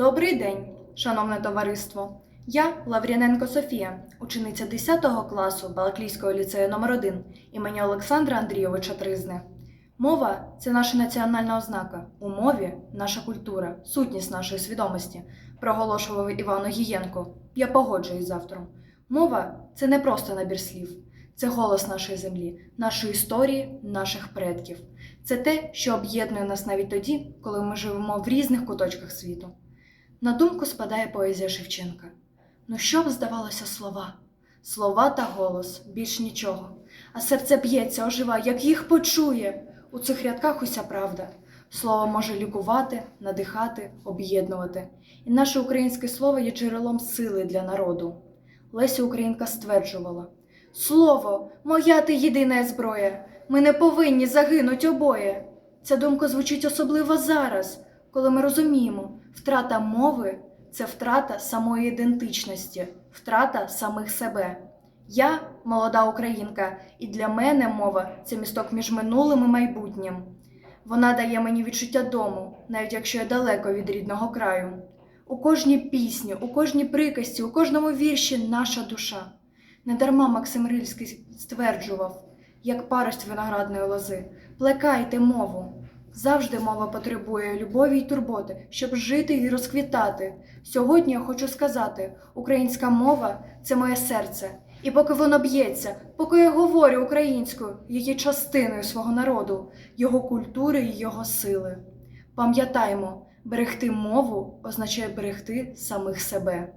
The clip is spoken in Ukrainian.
Добрий день, шановне товариство. Я Лавріненко Софія, учениця 10 класу Балаклійського ліцею номер 1 імені Олександра Андрійовича Тризни. Мова це наша національна ознака. У мові наша культура, сутність нашої свідомості, проголошував Іван Огієнко. Я погоджуюсь з автором. Мова це не просто набір слів, це голос нашої землі, нашої історії, наших предків. Це те, що об'єднує нас навіть тоді, коли ми живемо в різних куточках світу. На думку спадає поезія Шевченка. Ну що б здавалося слова? Слова та голос, більш нічого. А серце б'ється, ожива, як їх почує. У цих рядках уся правда. Слово може лікувати, надихати, об'єднувати. І наше українське слово є джерелом сили для народу. Леся Українка стверджувала: Слово, моя ти єдина зброя. Ми не повинні загинуть обоє. Ця думка звучить особливо зараз, коли ми розуміємо, втрата мови це втрата самої ідентичності, втрата самих себе. Я молода українка, і для мене мова це місток між минулим і майбутнім. Вона дає мені відчуття дому, навіть якщо я далеко від рідного краю. У кожній пісні, у кожній приказці, у кожному вірші наша душа. Недарма Максим Рильський стверджував, як парость виноградної лози, плекайте мову. Завжди мова потребує любові й турботи, щоб жити і розквітати. Сьогодні я хочу сказати: українська мова це моє серце. І поки воно б'ється, поки я говорю українською, я є частиною свого народу, його культури і його сили. Пам'ятаймо, берегти мову означає берегти самих себе.